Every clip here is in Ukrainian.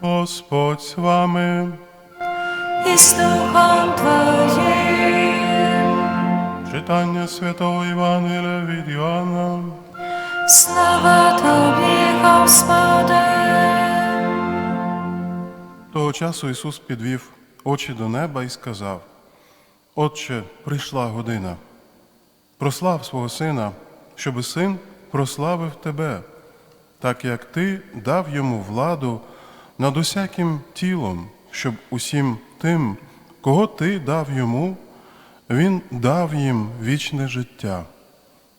Господь з вами. і з Духом Твоїм. Читання святого Євангелія від Іоанна. Слава Тобі, Господи. Того часу Ісус підвів очі до неба і сказав: Отче, прийшла година. Прослав свого сина, щоби син прославив тебе, так як ти дав йому владу над усяким тілом, щоб усім тим, кого ти дав йому, він дав їм вічне життя.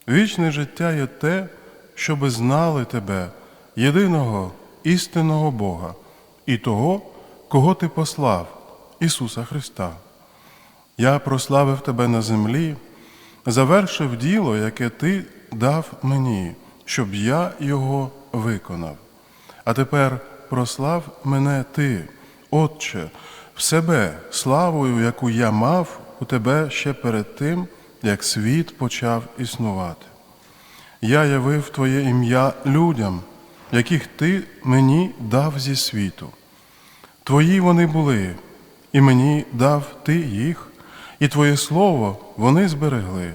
Вічне життя є те, щоби знали тебе, єдиного істинного Бога, і того, кого ти послав, Ісуса Христа. Я прославив тебе на землі, завершив діло, яке ти дав мені, щоб я його виконав. А тепер прослав мене ти, Отче, в себе славою, яку я мав у тебе ще перед тим, як світ почав існувати. Я явив Твоє ім'я людям, яких Ти мені дав зі світу. Твої вони були, і мені дав Ти їх, і Твоє Слово вони зберегли.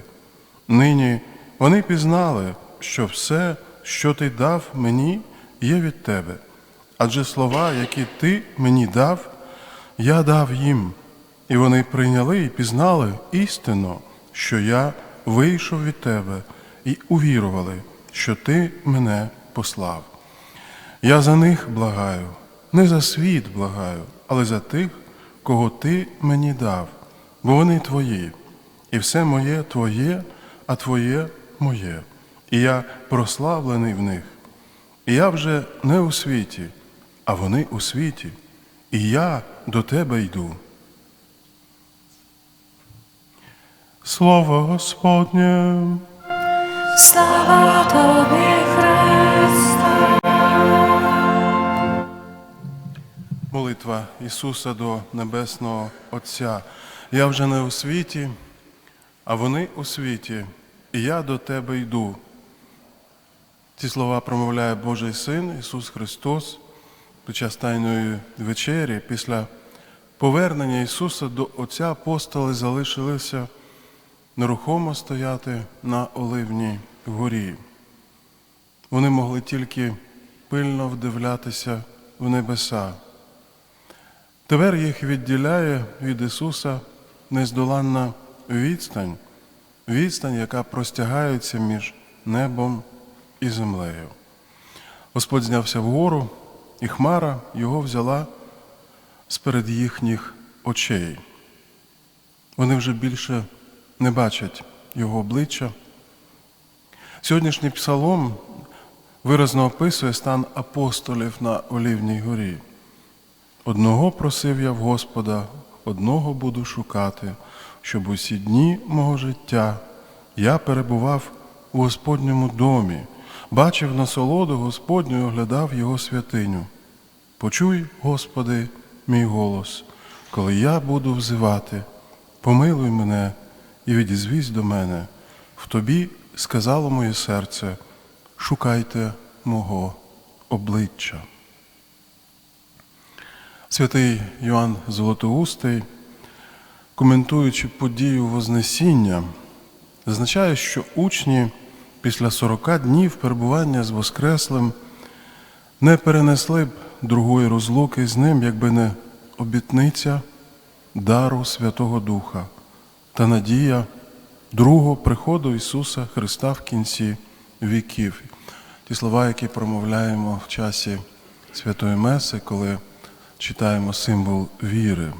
Нині вони пізнали, що все, що Ти дав мені, є від Тебе. Адже слова, які Ти мені дав, я дав їм, і вони прийняли і пізнали істину, що я вийшов від Тебе, і увірували, що Ти мене послав. Я за них благаю, не за світ благаю, але за тих, кого ти мені дав, бо вони твої, і все моє твоє, а твоє моє, і я прославлений в них. І я вже не у світі, а вони у світі, і я до тебе йду. Слово Господнє. Слава Тобі, Христе. Молитва Ісуса до Небесного Отця. Я вже не у світі, а вони у світі, і я до Тебе йду. Ці слова промовляє Божий Син Ісус Христос під час Тайної вечері. Після повернення Ісуса до Отця апостоли залишилися нерухомо стояти на Оливній горі. Вони могли тільки пильно вдивлятися в небеса. Тепер їх відділяє від Ісуса нездоланна відстань, відстань, яка простягається між небом і землею. Господь знявся вгору, і хмара його взяла з-перед їхніх очей. Вони вже більше не бачать його обличчя. Сьогоднішній псалом виразно описує стан апостолів на Олівній горі. Одного просив я в Господа, одного буду шукати, щоб усі дні мого життя я перебував у Господньому домі, бачив насолоду Господню і оглядав Його святиню. Почуй, Господи, мій голос, коли я буду взивати, помилуй мене і відізвісь до мене. В тобі сказало моє серце, шукайте мого обличчя. Святий Йоанн Золотоустий, коментуючи подію Вознесіння, зазначає, що учні після 40 днів перебування з Воскреслим не перенесли б другої розлуки з ним, якби не обітниця дару Святого Духа та надія другого приходу Ісуса Христа в кінці віків. Ті слова, які промовляємо в часі Святої Меси, коли читаємо символ віри.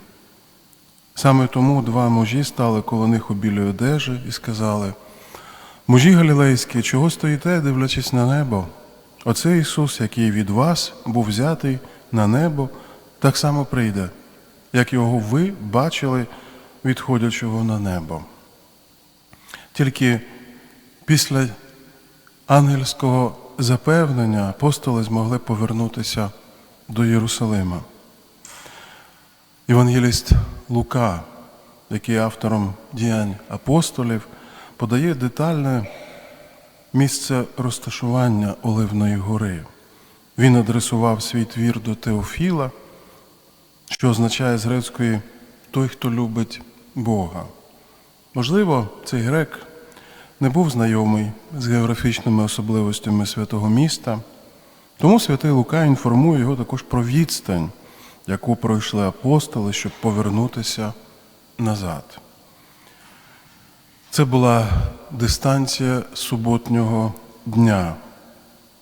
Саме тому два мужі стали коло них у білій одежі і сказали: Мужі галілейські, чого стоїте, дивлячись на небо? Оце Ісус, який від вас був взятий на небо, так само прийде, як його ви бачили, відходячого на небо. Тільки після ангельського запевнення апостоли змогли повернутися до Єрусалима. Євангеліст Лука, який автором діянь апостолів, подає детальне місце розташування Оливної гори. Він адресував свій твір до Теофіла, що означає з грецької той, хто любить Бога. Можливо, цей грек не був знайомий з географічними особливостями святого міста, тому святий Лука інформує його також про відстань, яку пройшли апостоли, щоб повернутися назад. Це була дистанція суботнього дня.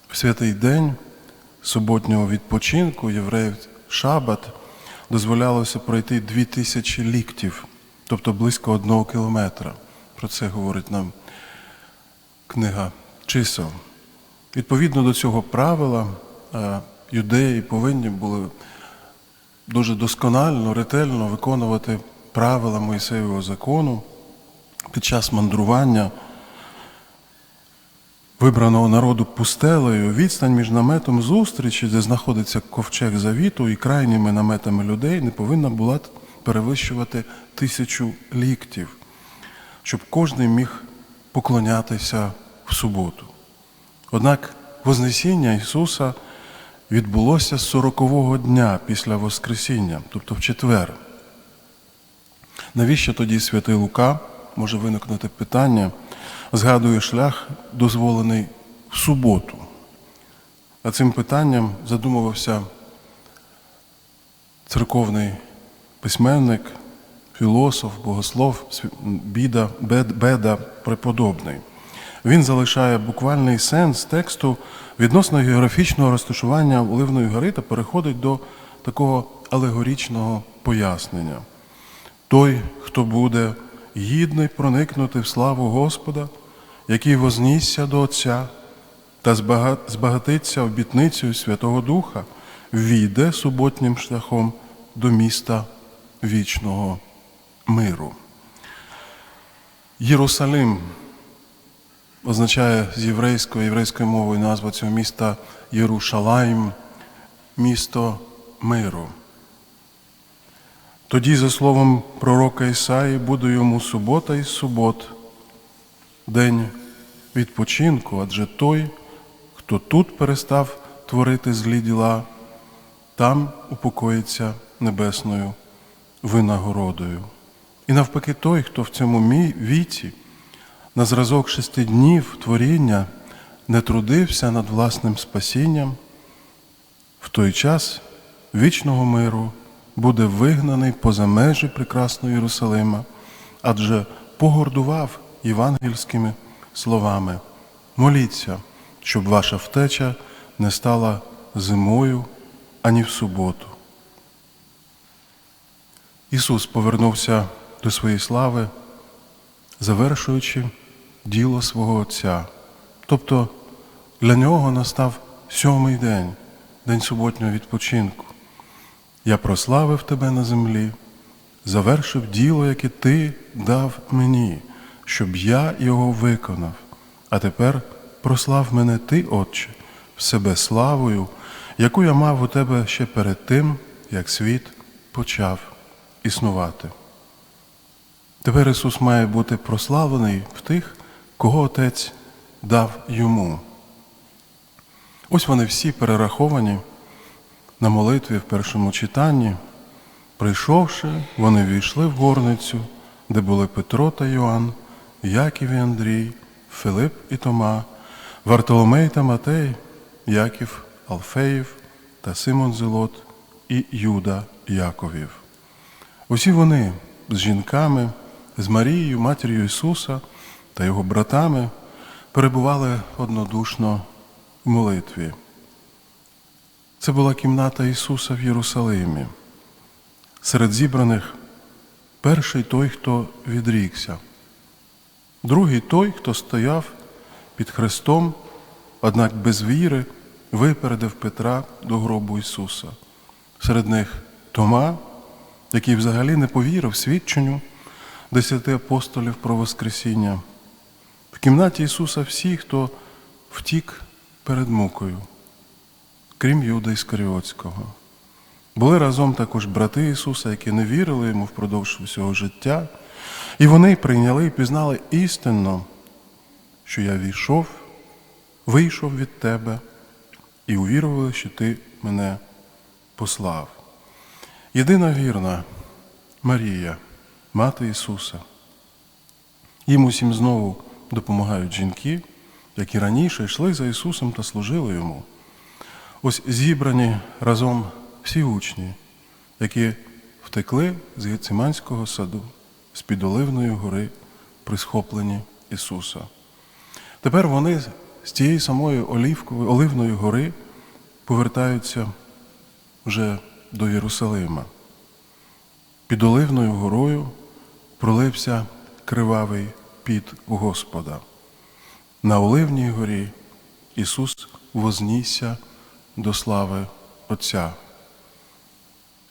В святий день суботнього відпочинку євреїв Шабат дозволялося пройти дві тисячі ліктів, тобто близько одного кілометра. Про це говорить нам книга чисел. Відповідно до цього правила, е, юдеї повинні були дуже досконально, ретельно виконувати правила Моїсеєвого закону під час мандрування вибраного народу пустелею, відстань між наметом зустрічі, де знаходиться ковчег завіту, і крайніми наметами людей не повинна була перевищувати тисячу ліктів, щоб кожен міг поклонятися в суботу. Однак Вознесіння Ісуса відбулося з сорокового дня після Воскресіння, тобто в четвер. Навіщо тоді святий Лука може виникнути питання, згадує шлях, дозволений в суботу. А цим питанням задумувався церковний письменник, філософ, богослов Біда, Бед- Беда Преподобний. Він залишає буквальний сенс тексту відносно географічного розташування Оливної гори та переходить до такого алегорічного пояснення. Той, хто буде гідний проникнути в славу Господа, який вознісся до Отця та збагатиться обітницею Святого Духа, війде суботнім шляхом до міста вічного миру. Єрусалим означає з єврейської єврейською мовою назва цього міста Єрушалайм, місто миру. Тоді, за словом пророка Ісаї, буде йому субота із субот, день відпочинку, адже той, хто тут перестав творити злі діла, там упокоїться небесною винагородою. І навпаки, той, хто в цьому віці на зразок шести днів творіння не трудився над власним спасінням, в той час вічного миру буде вигнаний поза межі прекрасного Єрусалима, адже погордував євангельськими словами. Моліться, щоб ваша втеча не стала зимою ані в суботу. Ісус повернувся до своєї слави, завершуючи діло свого Отця. Тобто для нього настав сьомий день, день суботнього відпочинку. Я прославив тебе на землі, завершив діло, яке ти дав мені, щоб я його виконав. А тепер прослав мене ти, Отче, в себе славою, яку я мав у тебе ще перед тим, як світ почав існувати. Тепер Ісус має бути прославлений в тих, кого Отець дав йому. Ось вони всі перераховані на молитві в першому читанні. Прийшовши, вони війшли в горницю, де були Петро та Йоанн, Яків і Андрій, Филип і Тома, Вартоломей та Матей, Яків, Алфеїв та Симон Зелот і Юда Яковів. Усі вони з жінками, з Марією, матір'ю Ісуса та його братами перебували однодушно в молитві. Це була кімната Ісуса в Єрусалимі. Серед зібраних перший той, хто відрікся, другий той, хто стояв під Христом, однак без віри випередив Петра до гробу Ісуса. Серед них Тома, який взагалі не повірив свідченню десяти апостолів про Воскресіння. В кімнаті Ісуса всі, хто втік перед мукою, крім Юда Іскаріотського. Були разом також брати Ісуса, які не вірили йому впродовж усього життя, і вони прийняли і пізнали істинно, що я війшов, вийшов від тебе і увірували, що ти мене послав. Єдина вірна Марія, мати Ісуса. Їм усім знову допомагають жінки, які раніше йшли за Ісусом та служили Йому. Ось зібрані разом всі учні, які втекли з Гециманського саду, з-під Оливної гори, при схопленні Ісуса. Тепер вони з тієї самої Олівкової, Оливної гори повертаються вже до Єрусалима. Під Оливною горою пролився кривавий під Господа. На Оливній горі Ісус вознісся до слави Отця.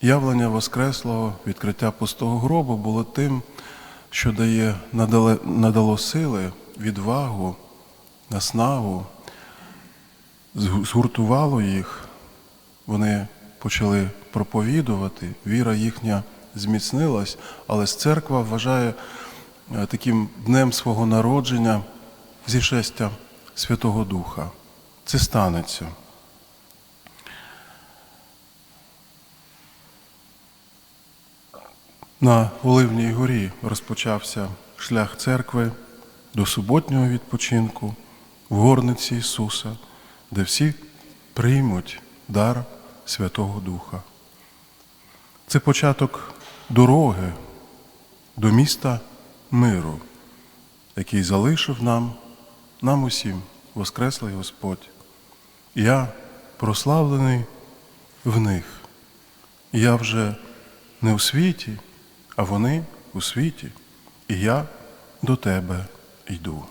Явлення Воскреслого, відкриття пустого гробу було тим, що дає, надало, надало сили, відвагу, наснагу, згуртувало їх. Вони почали проповідувати, віра їхня зміцнилась, але церква вважає е, таким днем свого народження зішестя Святого Духа. Це станеться. На Оливній горі розпочався шлях церкви до суботнього відпочинку в горниці Ісуса, де всі приймуть дар Святого Духа. Це початок дороги до міста миру, який залишив нам, нам усім, Воскреслий Господь. Я прославлений в них. Я вже не у світі, а вони у світі, і я до тебе йду.